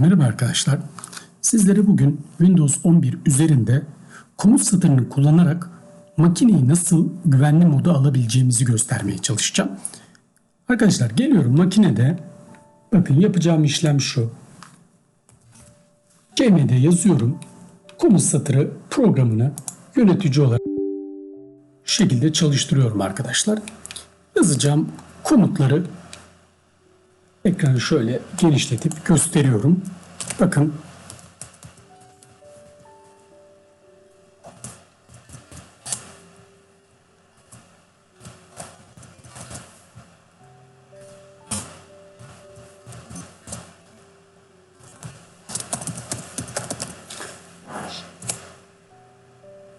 Merhaba arkadaşlar. Sizlere bugün Windows 11 üzerinde komut satırını kullanarak makineyi nasıl güvenli moda alabileceğimizi göstermeye çalışacağım. Arkadaşlar geliyorum makinede. Bakın yapacağım işlem şu. CMD yazıyorum. Komut satırı programını yönetici olarak şekilde çalıştırıyorum arkadaşlar. Yazacağım komutları Ekranı şöyle genişletip gösteriyorum. Bakın.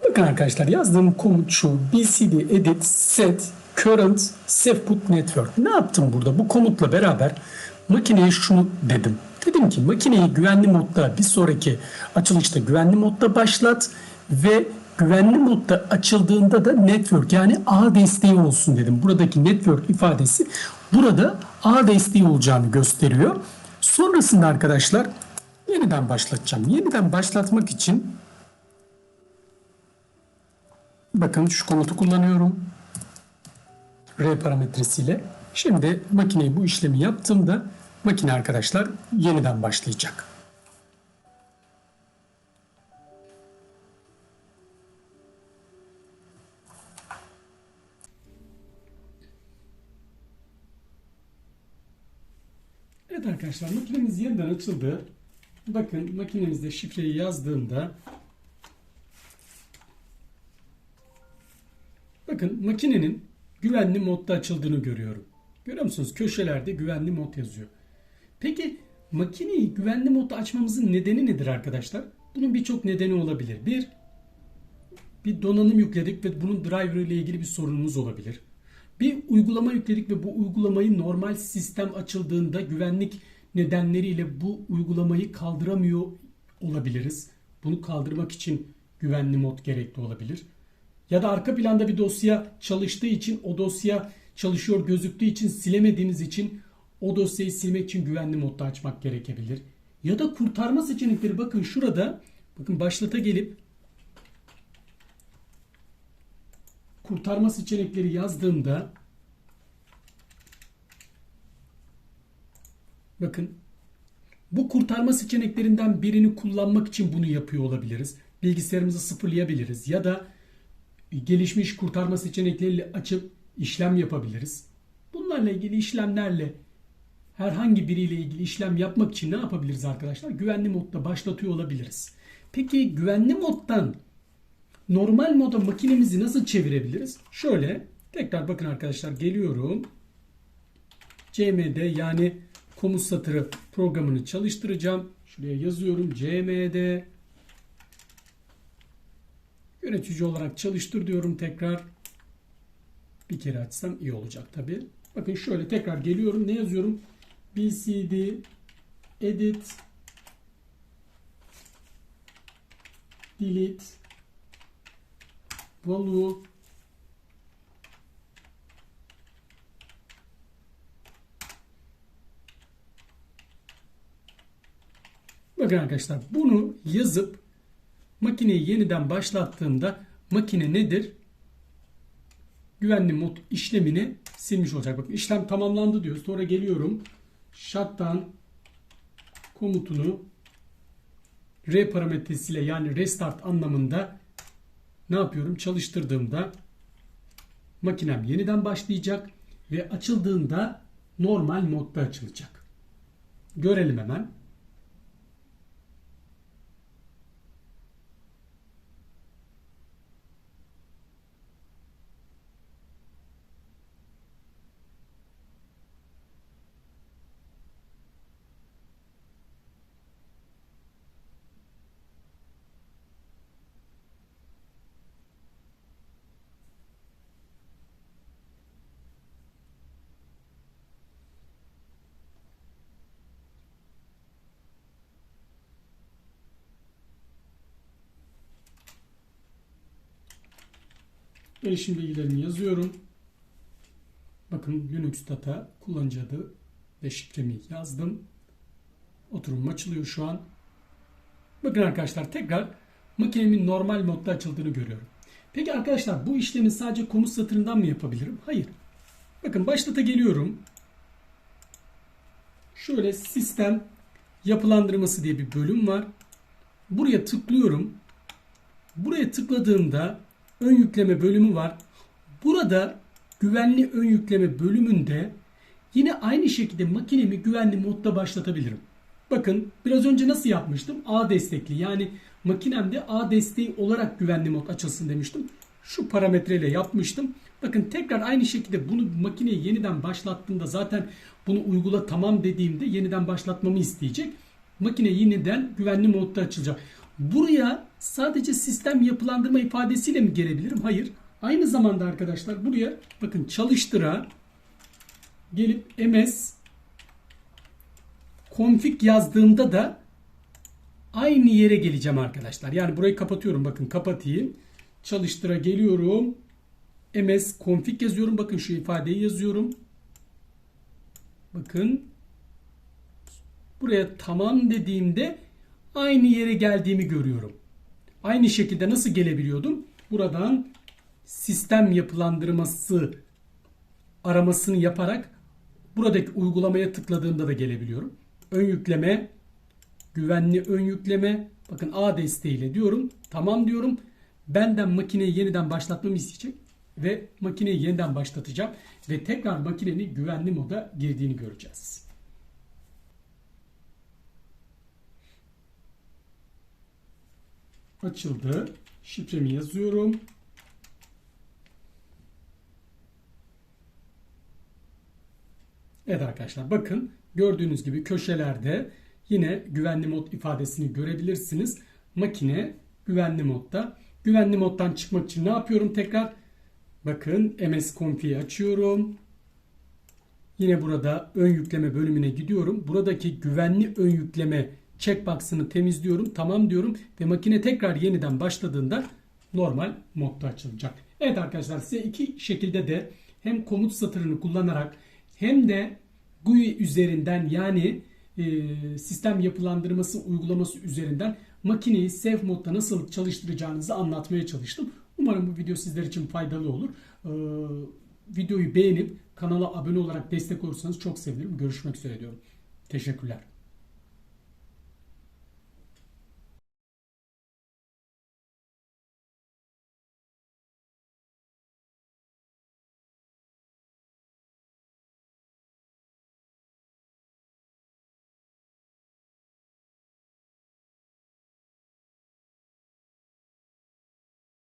Bakın arkadaşlar yazdığım komut şu bcd edit set current safeput network. Ne yaptım burada? Bu komutla beraber makineye şunu dedim. Dedim ki makineyi güvenli modda bir sonraki açılışta güvenli modda başlat ve güvenli modda açıldığında da network yani ağ desteği olsun dedim. Buradaki network ifadesi burada ağ desteği olacağını gösteriyor. Sonrasında arkadaşlar yeniden başlatacağım. Yeniden başlatmak için bakın şu komutu kullanıyorum. R parametresiyle. Şimdi makineyi bu işlemi yaptığımda makine arkadaşlar yeniden başlayacak. Evet arkadaşlar makinemiz yeniden açıldı. Bakın makinemizde şifreyi yazdığımda bakın makinenin güvenli modda açıldığını görüyorum. Görüyor musunuz? Köşelerde güvenli mod yazıyor. Peki makineyi güvenli modda açmamızın nedeni nedir arkadaşlar? Bunun birçok nedeni olabilir. Bir, bir donanım yükledik ve bunun driver ile ilgili bir sorunumuz olabilir. Bir uygulama yükledik ve bu uygulamayı normal sistem açıldığında güvenlik nedenleriyle bu uygulamayı kaldıramıyor olabiliriz. Bunu kaldırmak için güvenli mod gerekli olabilir. Ya da arka planda bir dosya çalıştığı için o dosya çalışıyor gözüktüğü için silemediğiniz için o dosyayı silmek için güvenli modda açmak gerekebilir. Ya da kurtarma seçenekleri bakın şurada bakın başlata gelip kurtarma seçenekleri yazdığımda bakın bu kurtarma seçeneklerinden birini kullanmak için bunu yapıyor olabiliriz. Bilgisayarımızı sıfırlayabiliriz ya da gelişmiş kurtarma seçenekleriyle açıp işlem yapabiliriz. Bunlarla ilgili işlemlerle herhangi biriyle ilgili işlem yapmak için ne yapabiliriz arkadaşlar? Güvenli modda başlatıyor olabiliriz. Peki güvenli moddan normal moda makinemizi nasıl çevirebiliriz? Şöyle tekrar bakın arkadaşlar geliyorum. CMD yani komut satırı programını çalıştıracağım. Şuraya yazıyorum CMD yönetici olarak çalıştır diyorum tekrar. Bir kere açsam iyi olacak tabi. Bakın şöyle tekrar geliyorum. Ne yazıyorum? BCD edit delete value Bakın arkadaşlar bunu yazıp makineyi yeniden başlattığımda makine nedir? Güvenli mod işlemini silmiş olacak. Bakın işlem tamamlandı diyor. Sonra geliyorum shutdown komutunu R parametresiyle yani restart anlamında ne yapıyorum? Çalıştırdığımda makinem yeniden başlayacak ve açıldığında normal modda açılacak. Görelim hemen. Erişim bilgilerimi yazıyorum. Bakın Linux Data kullanıcı adı ve şifremi yazdım. Oturum açılıyor şu an. Bakın arkadaşlar tekrar makinemin normal modda açıldığını görüyorum. Peki arkadaşlar bu işlemi sadece komut satırından mı yapabilirim? Hayır. Bakın başlata geliyorum. Şöyle sistem yapılandırması diye bir bölüm var. Buraya tıklıyorum. Buraya tıkladığımda ön yükleme bölümü var. Burada güvenli ön yükleme bölümünde yine aynı şekilde makinemi güvenli modda başlatabilirim. Bakın biraz önce nasıl yapmıştım? A destekli yani makinemde A desteği olarak güvenli mod açılsın demiştim. Şu parametreyle yapmıştım. Bakın tekrar aynı şekilde bunu makineyi yeniden başlattığımda zaten bunu uygula tamam dediğimde yeniden başlatmamı isteyecek. Makine yeniden güvenli modda açılacak. Buraya sadece sistem yapılandırma ifadesiyle mi gelebilirim? Hayır. Aynı zamanda arkadaşlar buraya bakın çalıştıra gelip ms config yazdığımda da aynı yere geleceğim arkadaşlar. Yani burayı kapatıyorum. Bakın kapatayım. Çalıştıra geliyorum. ms config yazıyorum. Bakın şu ifadeyi yazıyorum. Bakın buraya tamam dediğimde aynı yere geldiğimi görüyorum. Aynı şekilde nasıl gelebiliyordum? Buradan sistem yapılandırması aramasını yaparak buradaki uygulamaya tıkladığımda da gelebiliyorum. Ön yükleme, güvenli ön yükleme, bakın A desteğiyle diyorum. Tamam diyorum. Benden makineyi yeniden başlatmamı isteyecek ve makineyi yeniden başlatacağım ve tekrar makinenin güvenli moda girdiğini göreceğiz. Açıldı. Şifremi yazıyorum. Evet arkadaşlar bakın gördüğünüz gibi köşelerde yine güvenli mod ifadesini görebilirsiniz. Makine güvenli modda. Güvenli moddan çıkmak için ne yapıyorum tekrar? Bakın MS Config'i açıyorum. Yine burada ön yükleme bölümüne gidiyorum. Buradaki güvenli ön yükleme checkbox'ını temizliyorum. Tamam diyorum ve makine tekrar yeniden başladığında normal modda açılacak. Evet arkadaşlar size iki şekilde de hem komut satırını kullanarak hem de GUI üzerinden yani e, sistem yapılandırması uygulaması üzerinden makineyi safe modda nasıl çalıştıracağınızı anlatmaya çalıştım. Umarım bu video sizler için faydalı olur. Ee, videoyu beğenip kanala abone olarak destek olursanız çok sevinirim. Görüşmek üzere diyorum. Teşekkürler.